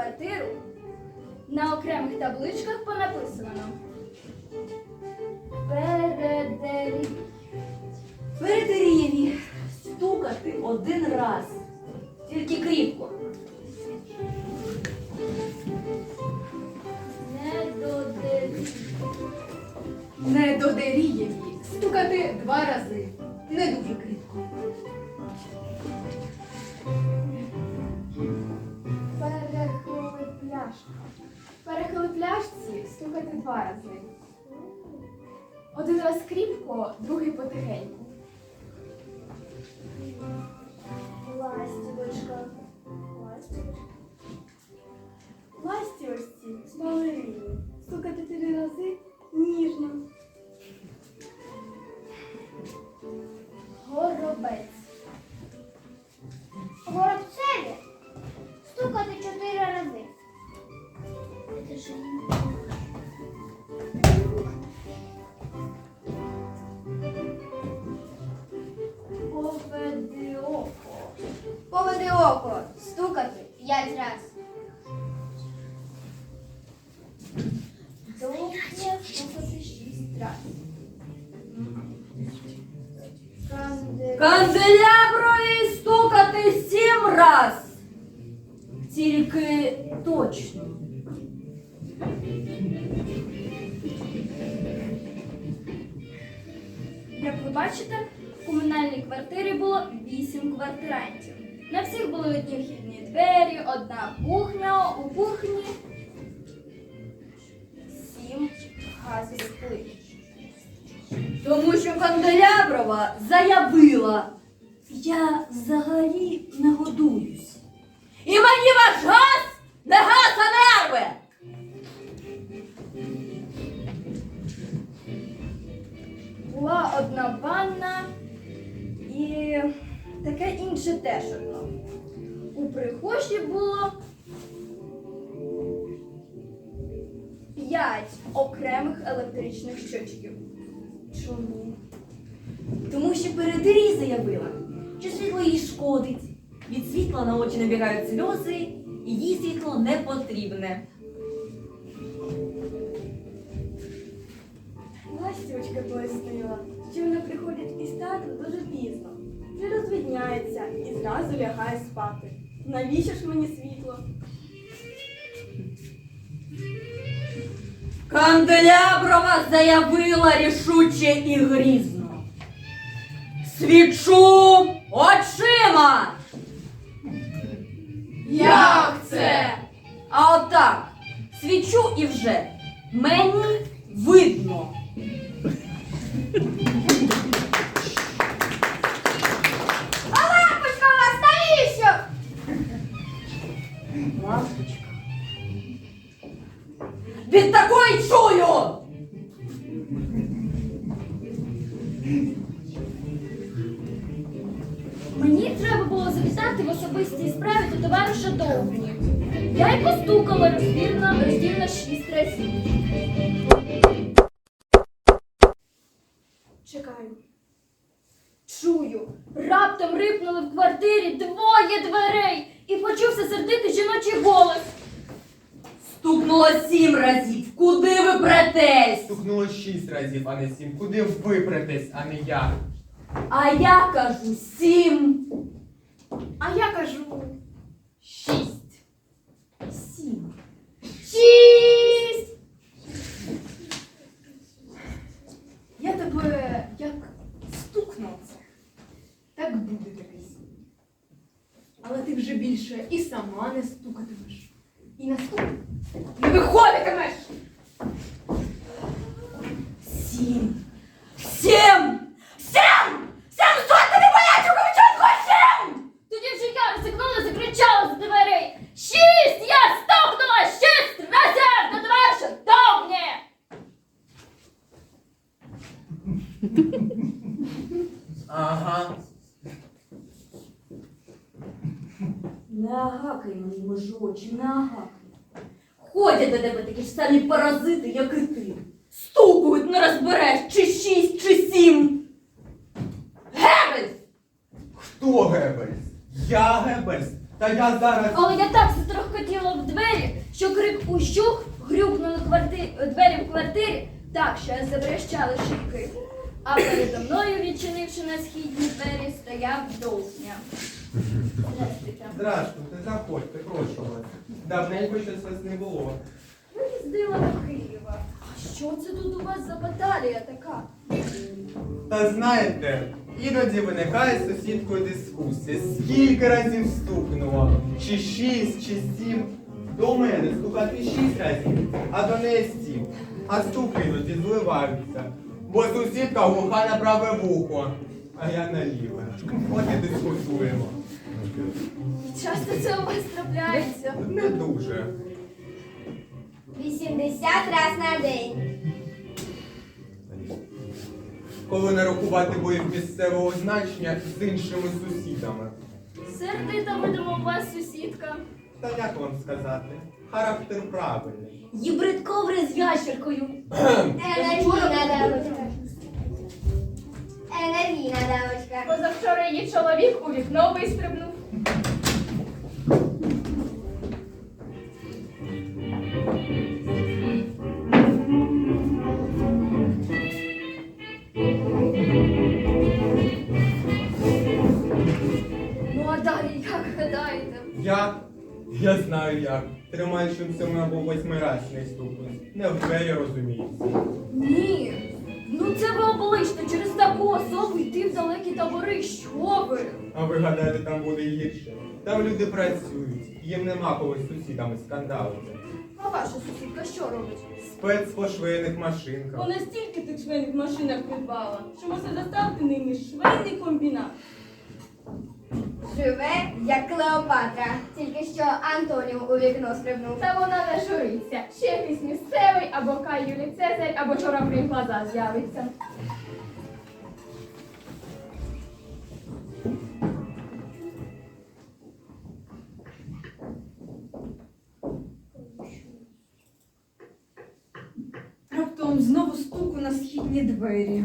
квартиру, на окремих табличках понаписано Передері. Перетерієві стукати один раз. Тільки кріпко. Недодері. Недодерієві стукати два рази. Не дуже кріпко. Пляшці стукати два рази. Один раз кріпко, другий потихеньку. Ластівочка. Ластівочка. Ластівочці балерині. Стукати три рази Канделяброві стукати сім раз. Тільки точно. Як ви бачите, в комунальній квартирі було вісім квартирантів. На всіх були одні вхідні двері, одна кухня, у кухні сім газових плит. Тому що Канделяброва заявила, я взагалі не годуюсь. Потрібне. Ластівочка пояснила, що вона приходить із театру дуже пізно, вже розвідняється і зразу лягає спати. Навіщо ж мені світло? Канделяброва заявила рішуче і грізно. Свічу очима! Як це? А отак, свічу і вже мені видно. Стукнуло сім разів. Куди ви претесь? Стукнуло шість разів, а не сім. Куди випретесь, а не я? А я кажу сім. А я кажу шість. Сім. Шість! Я тебе як стукнув це, так буде такий сім. Але ти вже більше і сама не стукатимеш. І на стук не виходитимеш. Сім. Сім! Сім! Сім сотні болячого вчинку! Сім! Тоді вже я ризикнула, закричала з дверей. Шість! Я стукнула шість разів до товариша Довгні! Ага. Не агакай мені межочі, не агакай. Ходять до тебе такі ж самі паразити, як і ти. Стукають, не розбереш, чи шість, чи сім. Гебель! Хто Гебельс? Я Гебельс. Та я зараз. Але я так затрохкотіла в двері, що крик ущух, грюкнули кварти... двері в квартирі, так, що забрещали шибки. А передо мною, відчинивши на східні двері, стояв довсня. Здравствуйте. Здравствуйте, заходьте, прошу вас. Давненько щось вас не було. Виїздила до Києва. А що це тут у вас за баталія така? Та знаєте, іноді виникає з сусідкою дискусія. Скільки разів стукнуло? Чи шість, чи сім. До мене стукати шість разів, а до неї сім. А стуки іноді зливаються. Бо сусідка глуха на праве вухо, а я на ліве. От і дискутуємо. Часто це у вас трапляється. Не дуже. 80 раз на день. Коли не рахувати боїв місцевого значення з іншими сусідами. Сердита видимо у вас сусідка. Та як вам сказати? Характер правильний. Гібрид коври з ящеркою. Енергійна дамочка. Енергійна дамочка. Позавчора її чоловік у вікно вистрибнув. Знаю як. Тримаючим сьомий або восьмий раз не. Не в двері розуміється. Ні. Ну це ви обличте через таку особу йти в далекі табори. Що ви? А ви гадаєте, там буде гірше? Там люди працюють, їм нема коли з сусідами скандалити. А ваша сусідка що робить? Спец по швейних машинках. Вона стільки тих швейних машинок придбала, що може заставити ними швейний комбінат. Живе, як Клеопатра. Тільки що Антонів у вікно стрибнув. Та вона не журиться. Ще якийсь місцевий, або Кай Юлій Цезарь, або Журавлій Глаза з'явиться. Раптом знову стуку на східні двері.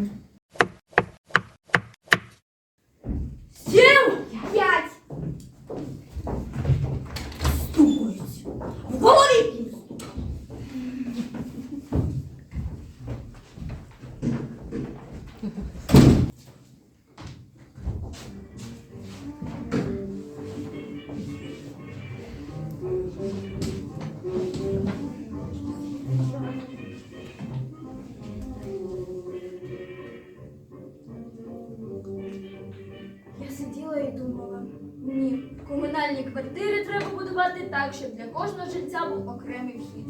Сиділа і думала, ні, комунальні квартири треба будувати так, щоб для кожного жильця був окремий вхід.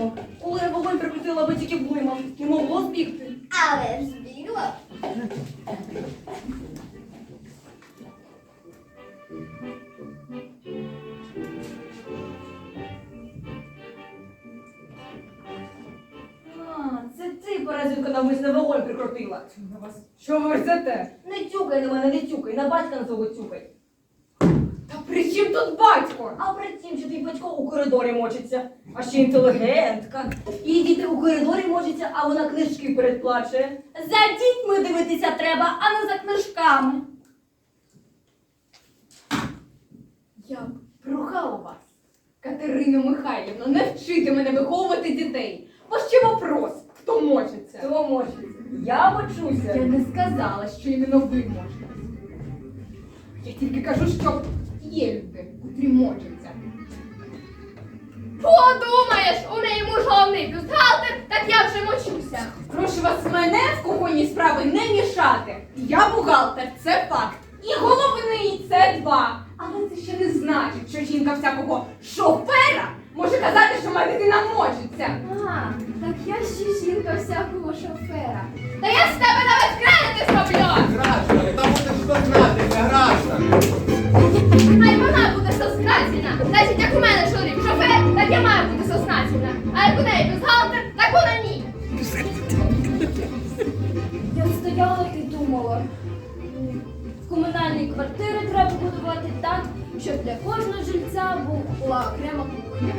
вікно. Коли я вогонь прикрутила, аби тільки блимав, не могло збігти. Але ж А, це ти паразитка навмисне вогонь прикрутила. Що ви це те? Не тюкай на мене, не тюкай, на батька на цього тюкай. Коридорі мочиться, а ще інтелігентка. Її діти у коридорі мочаться, а вона книжки передплачує. За дітьми дивитися треба, а не за книжками. Я б прохала вас, Катерино Михайлівно, не вчити мене виховувати дітей. Ось ще вопрос, хто мочиться? Хто мочиться? Я мочуся. Я не сказала, що іменно ви можете. Я тільки кажу, що є люди, котрі мочаться. Подумаєш, у неї мужовний бюстгальтер, так я вже мочуся. Прошу вас мене в кухонні справи не мішати. Я бухгалтер, це факт. І головний це два. Але це ще не значить, що жінка всякого шофера може казати, що моя дитина мочиться. А, так я ще жінка всякого шофера. Та я з тебе навіть кредити зроблю! Граждане, там буде що знатися, граждане. Хай вона буде сознательна. Значить, як у мене чоловік шофер, так я маю бути сознательна. А як у неї бюстгальтер, так вона ні. Я стояла і думала. В комунальній квартирі треба будувати так, щоб для кожного жильця була окрема кухня.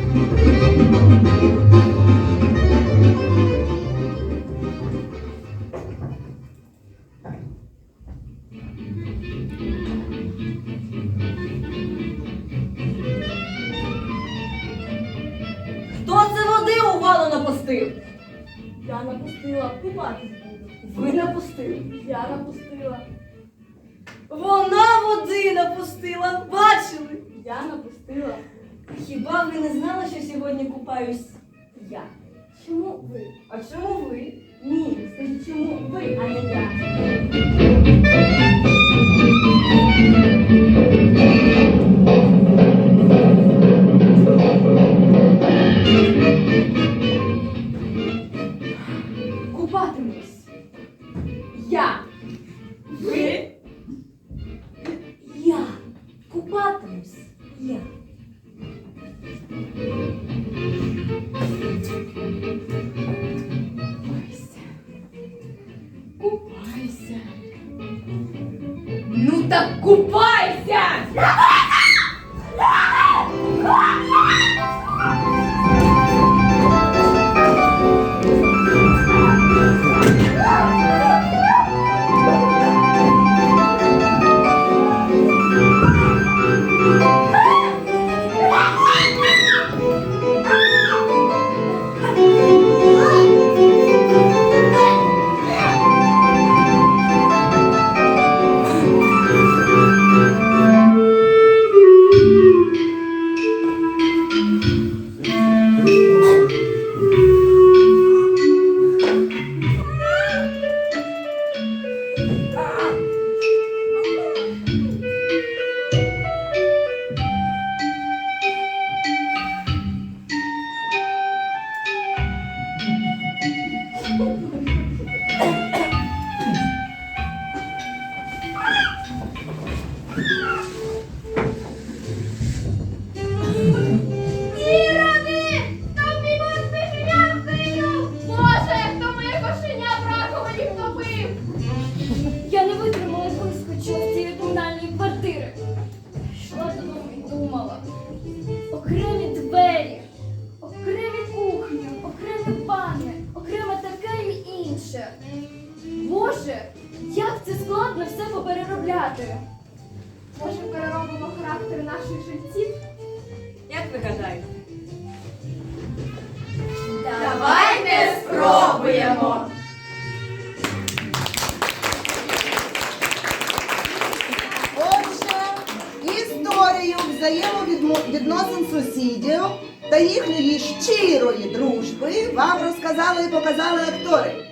Щирої дружби вам розказали і показали актори.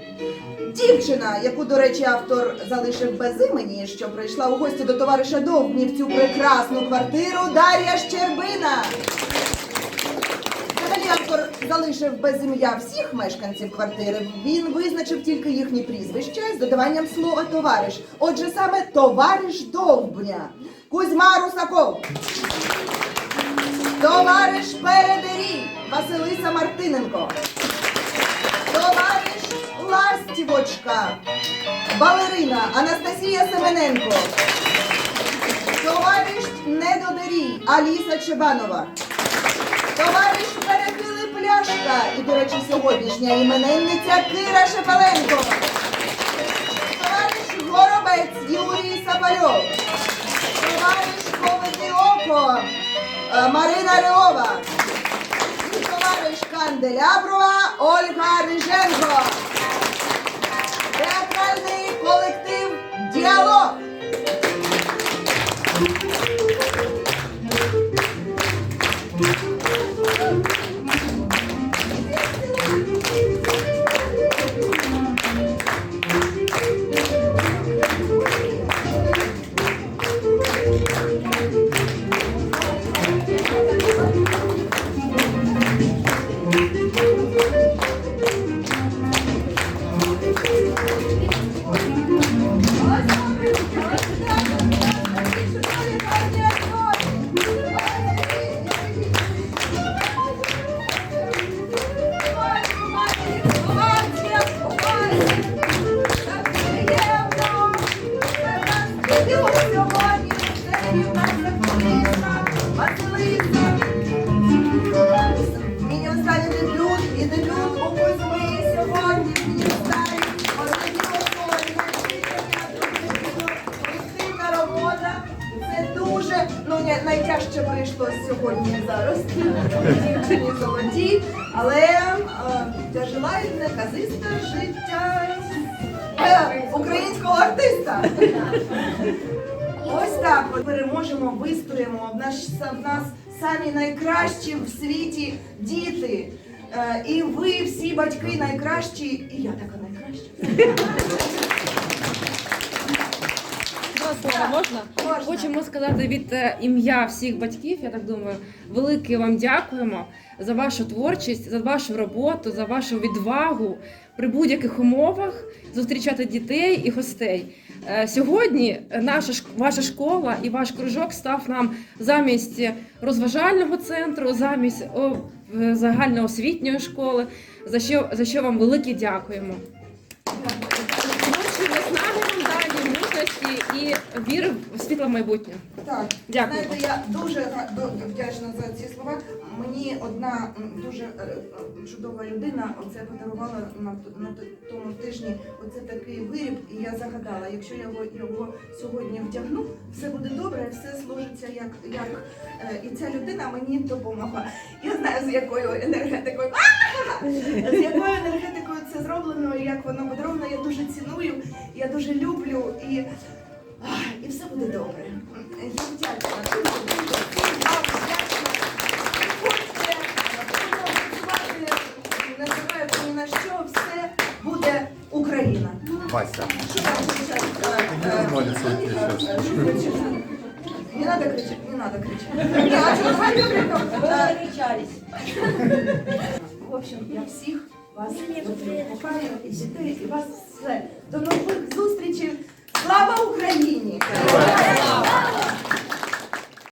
Дівчина, яку, до речі, автор залишив без імені, що прийшла у гості до товариша Довбні в цю прекрасну квартиру Дар'я Щербина. Взагалі автор залишив без ім'я всіх мешканців квартири. Він визначив тільки їхні прізвища з додаванням слова товариш. Отже, саме товариш Довбня. Кузьма Русаков. Товариш Передерій Василиса Мартиненко. Товариш ластівочка, балерина Анастасія Семененко, товариш Недодерій Аліса Чебанова, товариш Перехили Пляшка. І, до речі, сьогоднішня іменинниця Кира Шепаленко, товариш Горобець Юрій Сапальов, товариш Повити Око Марина Реова і товариш Канделяброва Ольга Риженко. Театральний колектив Діалог. Переможемо, вистоїмо. В нас, в нас самі найкращі в світі діти. Е, і ви всі батьки найкращі, і я така найкраща. Можна? Можна. Хочемо сказати від е, ім'я всіх батьків, я так думаю, велике вам дякуємо за вашу творчість, за вашу роботу, за вашу відвагу при будь-яких умовах зустрічати дітей і гостей. Е, Сьогодні наша шк- ваша школа і ваш кружок став нам замість розважального центру, замість о, е, загальноосвітньої школи, за що, за що вам велике дякуємо. Мудрості і віри в світле майбутнє. Так, Дякую. знаєте, я дуже вдячна за ці слова. Мені одна дуже е, е, чудова людина оце подарувала на, на тому тижні. Оце такий виріб, і я загадала, якщо я його, його сьогодні вдягну, все буде добре, все сложиться як, як е, і ця людина мені допомогла. Я знаю з якою енергетикою, з якою енергетикою це зроблено, і як воно подаровано. Я дуже ціную, я дуже люблю і. І все буде добре. Я вдячна. Дуже, дуже вам вдячна. Приходьте, працювати, не ні на що, все буде Україна. Вася. Що там кричать? Не надо кричать, не надо кричать. А В общем, я всіх вас люблю, кохаю і дітей, і вас все. До нових зустрічей. Слава